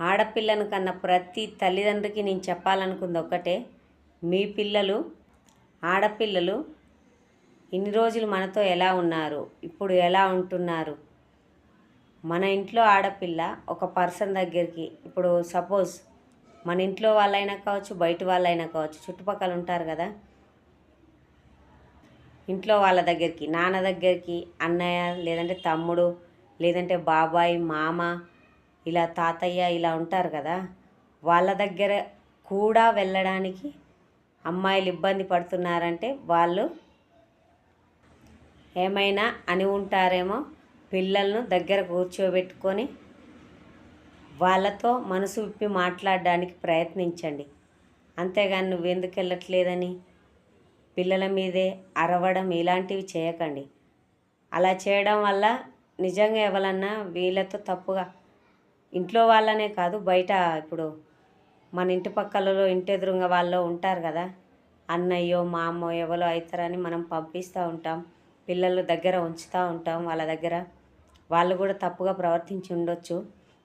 ఆడపిల్లను కన్న ప్రతి తల్లిదండ్రికి నేను చెప్పాలనుకుంది ఒక్కటే. మీ పిల్లలు ఆడపిల్లలు ఇన్ని రోజులు మనతో ఎలా ఉన్నారు? ఇప్పుడు ఎలా ఉంటున్నారు? మన ఇంట్లో ఆడపిల్ల ఒక పర్సన్ దగ్గరికి ఇప్పుడు సపోజ్ మన ఇంట్లో వాళ్ళైనా కావచ్చు బయట వాళ్ళైనా కావచ్చు చుట్టుపక్కల ఉంటారు కదా. ఇంట్లో వాళ్ళ దగ్గరికి నాన్న దగ్గరికి అన్నయ్య లేదంటే తమ్ముడు లేదంటే బాబాయ్ మామ ఇలా తాతయ్య ఇలా ఉంటారు కదా వాళ్ళ దగ్గర కూడా వెళ్ళడానికి అమ్మాయిలు ఇబ్బంది పడుతున్నారంటే వాళ్ళు ఏమైనా అని ఉంటారేమో పిల్లలను దగ్గర కూర్చోబెట్టుకొని వాళ్ళతో మనసు విప్పి మాట్లాడడానికి ప్రయత్నించండి. అంతేగాని నువ్వు ఎందుకు వెళ్ళట్లేదని? పిల్లల మీదే అరవడం ఇలాంటివి చేయకండి. అలా చేయడం వల్ల నిజంగా ఎవరన్నా వీళ్ళతో తప్పుగా ఇంట్లో వాళ్ళనే కాదు బయట ఇప్పుడు మన ఇంటి పక్కలలో ఇంటి వాళ్ళు ఉంటారు కదా. అన్నయ్యో మా అమ్మో ఎవరో అవుతారని మనం పంపిస్తూ ఉంటాం పిల్లలు దగ్గర ఉంచుతూ ఉంటాం వాళ్ళ దగ్గర. వాళ్ళు కూడా తప్పుగా ప్రవర్తించి ఉండొచ్చు.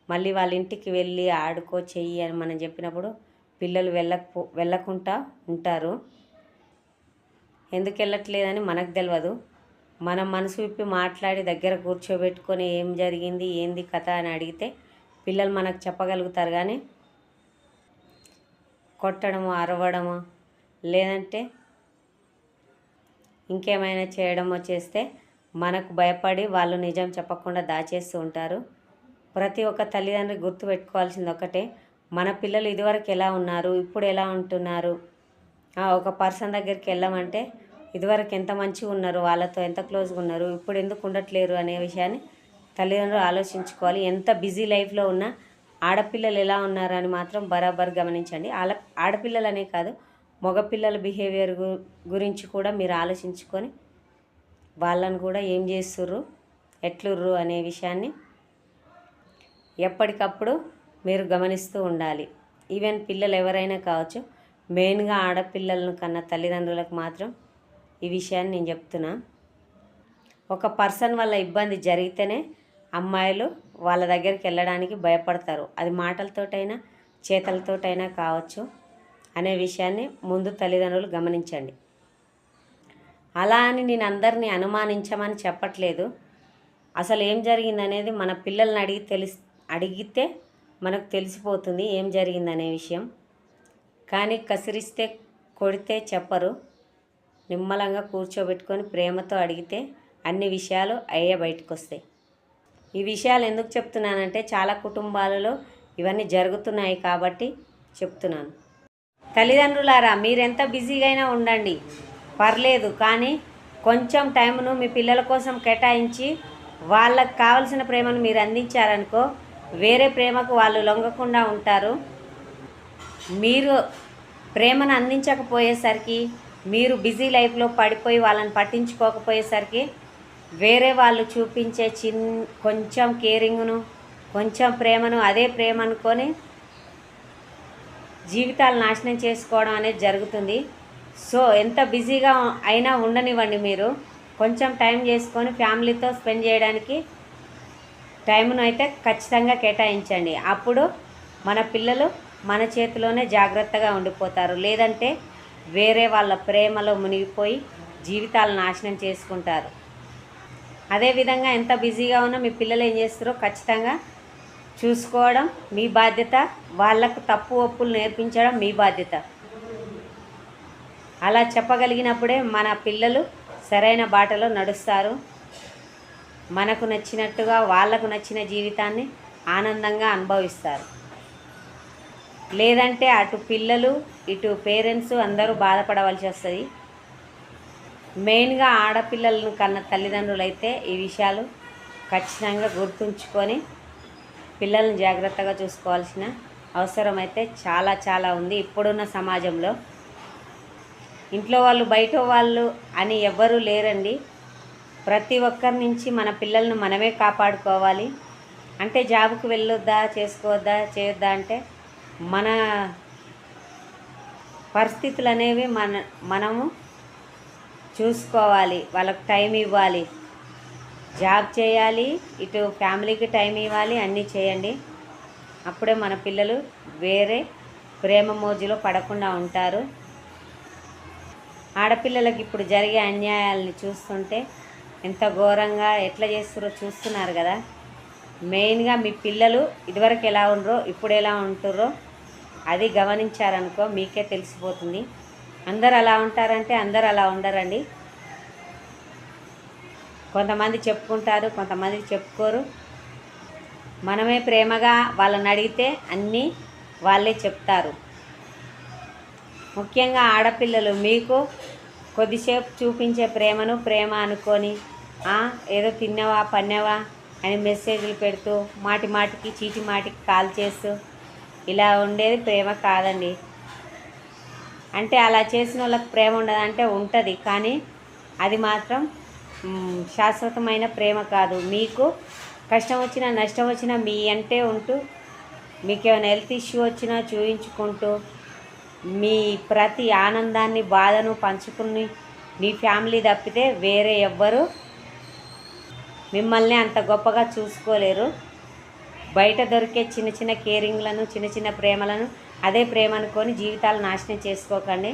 మళ్ళీ వాళ్ళ ఇంటికి వెళ్ళి ఆడుకో చెయ్యి అని మనం చెప్పినప్పుడు పిల్లలు వెళ్ళకపో వెళ్ళకుండా ఉంటారు. ఎందుకు వెళ్ళట్లేదని మనకు తెలియదు మనం మనసు విప్పి మాట్లాడి దగ్గర కూర్చోబెట్టుకొని ఏం జరిగింది ఏంది కథ అని అడిగితే పిల్లలు మనకు చెప్పగలుగుతారు కానీ కొట్టడము అరవడము లేదంటే ఇంకేమైనా చేయడమో చేస్తే మనకు భయపడి వాళ్ళు నిజం చెప్పకుండా దాచేస్తూ ఉంటారు. ప్రతి ఒక్క తల్లిదండ్రి గుర్తుపెట్టుకోవాల్సింది ఒకటే మన పిల్లలు ఇదివరకు ఎలా ఉన్నారు ఇప్పుడు ఎలా ఉంటున్నారు? ఒక పర్సన్ దగ్గరికి వెళ్ళమంటే ఇదివరకు ఎంత మంచిగా ఉన్నారు వాళ్ళతో ఎంత క్లోజ్గా ఉన్నారు ఇప్పుడు ఎందుకు ఉండట్లేరు అనే విషయాన్ని తల్లిదండ్రులు ఆలోచించుకోవాలి. ఎంత బిజీ లైఫ్లో ఉన్నా ఆడపిల్లలు ఎలా ఉన్నారని మాత్రం బరాబర్ గమనించండి. ఆడ ఆడపిల్లలనే కాదు మగపిల్లల బిహేవియర్ గురించి కూడా మీరు ఆలోచించుకొని వాళ్ళని కూడా ఏం చేస్తుర్రు ఎట్లుర్రు అనే విషయాన్ని ఎప్పటికప్పుడు మీరు గమనిస్తూ ఉండాలి. ఈవెన్ పిల్లలు ఎవరైనా కావచ్చు మెయిన్గా ఆడపిల్లలను కన్నా తల్లిదండ్రులకు మాత్రం ఈ విషయాన్ని నేను చెప్తున్నా. ఒక పర్సన్ వల్ల ఇబ్బంది జరిగితేనే అమ్మాయిలు వాళ్ళ దగ్గరికి వెళ్ళడానికి భయపడతారు. అది మాటలతోటైనా చేతలతోటైనా కావచ్చు అనే విషయాన్ని ముందు తల్లిదండ్రులు గమనించండి. అలా అని నేను అందరినీ అనుమానించమని చెప్పట్లేదు. అసలు ఏం జరిగిందనేది మన పిల్లల్ని అడిగి తెలిసి అడిగితే మనకు తెలిసిపోతుంది ఏం జరిగిందనే విషయం. కానీ కసిరిస్తే కొడితే చెప్పరు. నిమ్మలంగా కూర్చోబెట్టుకొని ప్రేమతో అడిగితే అన్ని విషయాలు అయ్యే బయటకు వస్తాయి ఈ విషయాలు ఎందుకు చెప్తున్నానంటే చాలా కుటుంబాలలో ఇవన్నీ జరుగుతున్నాయి కాబట్టి చెప్తున్నాను. తల్లిదండ్రులారా మీరెంత బిజీగా అయినా ఉండండి. పర్లేదు కానీ కొంచెం టైంను మీ పిల్లల కోసం కేటాయించి వాళ్ళకు కావలసిన ప్రేమను మీరు అందించారనుకో వేరే ప్రేమకు వాళ్ళు లొంగకుండా ఉంటారు. మీరు ప్రేమను అందించకపోయేసరికి మీరు బిజీ లైఫ్లో పడిపోయి వాళ్ళని పట్టించుకోకపోయేసరికి వేరే వాళ్ళు చూపించే చిన్ కొంచెం కేరింగ్ను కొంచెం ప్రేమను అదే ప్రేమ అనుకొని జీవితాలు నాశనం చేసుకోవడం అనేది జరుగుతుంది. సో ఎంత బిజీగా అయినా ఉండనివ్వండి మీరు. కొంచెం టైం చేసుకొని ఫ్యామిలీతో స్పెండ్ చేయడానికి టైంను అయితే ఖచ్చితంగా కేటాయించండి. అప్పుడు మన పిల్లలు మన చేతిలోనే జాగ్రత్తగా ఉండిపోతారు. లేదంటే వేరే వాళ్ళ ప్రేమలో మునిగిపోయి జీవితాలు నాశనం చేసుకుంటారు. అదేవిధంగా ఎంత బిజీగా ఉన్నా మీ పిల్లలు ఏం చేస్తారో ఖచ్చితంగా చూసుకోవడం మీ బాధ్యత. వాళ్ళకు తప్పు ఒప్పులు నేర్పించడం మీ బాధ్యత. అలా చెప్పగలిగినప్పుడే మన పిల్లలు సరైన బాటలో నడుస్తారు. మనకు నచ్చినట్టుగా వాళ్ళకు నచ్చిన జీవితాన్ని ఆనందంగా అనుభవిస్తారు. లేదంటే అటు పిల్లలు ఇటు పేరెంట్స్ అందరూ బాధపడవలసి వస్తుంది. మెయిన్గా ఆడపిల్లలను కన్న తల్లిదండ్రులు అయితే ఈ విషయాలు ఖచ్చితంగా గుర్తుంచుకొని పిల్లల్ని జాగ్రత్తగా చూసుకోవాల్సిన అవసరం అయితే చాలా చాలా ఉంది. ఇప్పుడున్న సమాజంలో ఇంట్లో వాళ్ళు బయట వాళ్ళు అని ఎవ్వరూ లేరండి. ప్రతి ఒక్కరి నుంచి మన పిల్లల్ని మనమే కాపాడుకోవాలి. అంటే జాబ్కు వెళ్ళొద్దా చేసుకోవద్దా చేయొద్దా అంటే మన పరిస్థితులు అనేవి మన మనము చూసుకోవాలి వాళ్ళకు టైం ఇవ్వాలి. జాబ్ చేయాలి ఇటు ఫ్యామిలీకి టైం ఇవ్వాలి అన్నీ చేయండి. అప్పుడే మన పిల్లలు వేరే ప్రేమ మోజులో పడకుండా ఉంటారు. ఆడపిల్లలకి ఇప్పుడు జరిగే అన్యాయాలని చూస్తుంటే ఎంత ఘోరంగా ఎట్లా చేస్తారో చూస్తున్నారు కదా. మెయిన్గా మీ పిల్లలు ఇదివరకు ఎలా ఉండరో ఇప్పుడు ఎలా ఉంటుర్రో అది గమనించారనుకో మీకే తెలిసిపోతుంది. అందరు అలా ఉంటారంటే అందరు అలా ఉండరండి. కొంతమంది చెప్పుకుంటారు కొంతమంది చెప్పుకోరు. మనమే ప్రేమగా వాళ్ళని అడిగితే అన్నీ వాళ్ళే చెప్తారు. ముఖ్యంగా ఆడపిల్లలు మీకు కొద్దిసేపు చూపించే ప్రేమను ప్రేమ అనుకొని ఏదో తిన్నావా పన్నావా అని మెసేజ్లు పెడుతూ మాటి మాటికి చీటి మాటికి కాల్ చేస్తూ ఇలా ఉండేది ప్రేమ కాదండి. అంటే అలా చేసిన వాళ్ళకి ప్రేమ ఉండదంటే ఉంటుంది కానీ అది మాత్రం శాశ్వతమైన ప్రేమ కాదు. మీకు కష్టం వచ్చినా నష్టం వచ్చినా మీ అంటే ఉంటూ మీకు ఏమైనా హెల్త్ ఇష్యూ వచ్చినా చూయించుకుంటూ మీ ప్రతి ఆనందాన్ని బాధను పంచుకుని మీ ఫ్యామిలీ తప్పితే వేరే ఎవ్వరు మిమ్మల్ని అంత గొప్పగా చూసుకోలేరు. బయట దొరికే చిన్న చిన్న కేరింగ్లను చిన్న చిన్న ప్రేమలను అదే ప్రేమ అనుకొని జీవితాలు నాశనం చేసుకోకండి.